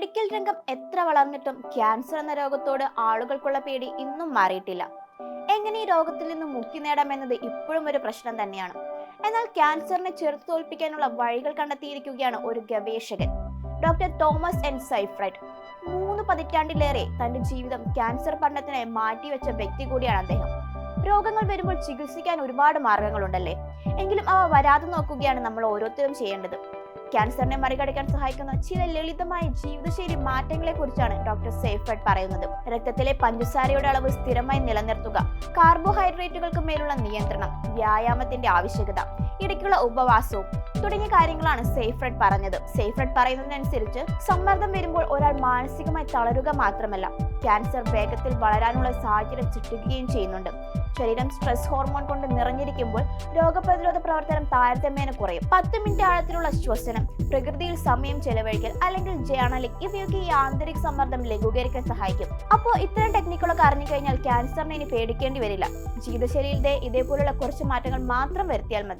Medical രംഗം എത്ര വളർന്നിട്ടും cancer എന്ന രോഗത്തോട് ആളുകൾക്കുള്ള പേടി ഇന്നും മാറിയിട്ടില്ല. എങ്ങനെ ഈ രോഗത്തിൽ നിന്ന് മുക്തി നേടാമെന്നത് ഇപ്പോഴും ഒരു പ്രശ്നം തന്നെയാണ്. എന്നാൽ ക്യാൻസറിനെ ചെറുത്തു തോൽപ്പിക്കാനുള്ള വഴികൾ കണ്ടെത്തിയിരിക്കുകയാണ് ഒരു ഗവേഷകൻ. Doctor Thomas N. സൈഫ്രൈറ്റ് മൂന്ന് പതിറ്റാണ്ടിലേറെ തന്റെ ജീവിതം ക്യാൻസർ പഠനത്തിനായി മാറ്റിവെച്ച വ്യക്തി കൂടിയാണ് അദ്ദേഹം. രോഗങ്ങൾ വരുമ്പോൾ ചികിത്സിക്കാൻ ഒരുപാട് മാർഗങ്ങളുണ്ടല്ലേ? എങ്കിലും അവ വരാതെ നോക്കുകയാണ് നമ്മൾ ഓരോരുത്തരും ചെയ്യേണ്ടത്. ക്യാൻസറിനെ മറികടക്കാൻ സഹായിക്കുന്ന ചില ലളിതമായ ജീവിതശൈലി മാറ്റങ്ങളെ കുറിച്ചാണ് ഡോക്ടർ സേഫഡ് പറയുന്നത്. രക്തത്തിലെ പഞ്ചസാരയുടെ അളവ് സ്ഥിരമായി നിലനിർത്തുക കാർബോഹൈഡ്രേറ്റുകൾക്ക് മേലുള്ള നിയന്ത്രണം വ്യായാമത്തിന്റെ ആവശ്യകത ഇടയ്ക്കുള്ള ഉപവാസവും തുടങ്ങിയ കാര്യങ്ങളാണ് സേഫ്രഡ് പറഞ്ഞത്. സേഫ്രഡ് പറയുന്നതിനനുസരിച്ച് സമ്മർദ്ദം വരുമ്പോൾ ഒരാൾ മാനസികമായി തളരുക മാത്രമല്ല ക്യാൻസർ വേഗത്തിൽ വളരാനുള്ള സാഹചര്യം സൃഷ്ടിക്കുകയും ചെയ്യുന്നുണ്ട്. ശരീരം സ്ട്രെസ് ഹോർമോൺ കൊണ്ട് നിറഞ്ഞിരിക്കുമ്പോൾ രോഗപ്രതിരോധ പ്രവർത്തനം താരതമ്യേന കുറയും. പത്ത് മിനിറ്റ് ആഴത്തിലുള്ള ശ്വസനം പ്രകൃതിയിൽ സമയം ചെലവഴിക്കൽ അല്ലെങ്കിൽ ജേണലിംഗ് ഇവയൊക്കെ ഈ ആന്തരിക സമ്മർദ്ദം ലഘൂകരിക്കാൻ സഹായിക്കും. അപ്പോൾ ഇത്തരം ടെക്നിക്കുകളൊക്കെ അറിഞ്ഞു കഴിഞ്ഞാൽ ക്യാൻസറിനെ ഇനി പേടിക്കേണ്ടി വരില്ല. ജീവിതശൈലിയിലെ ഇതേപോലുള്ള കുറച്ച് മാറ്റങ്ങൾ മാത്രം വരുത്തിയാൽ മതി.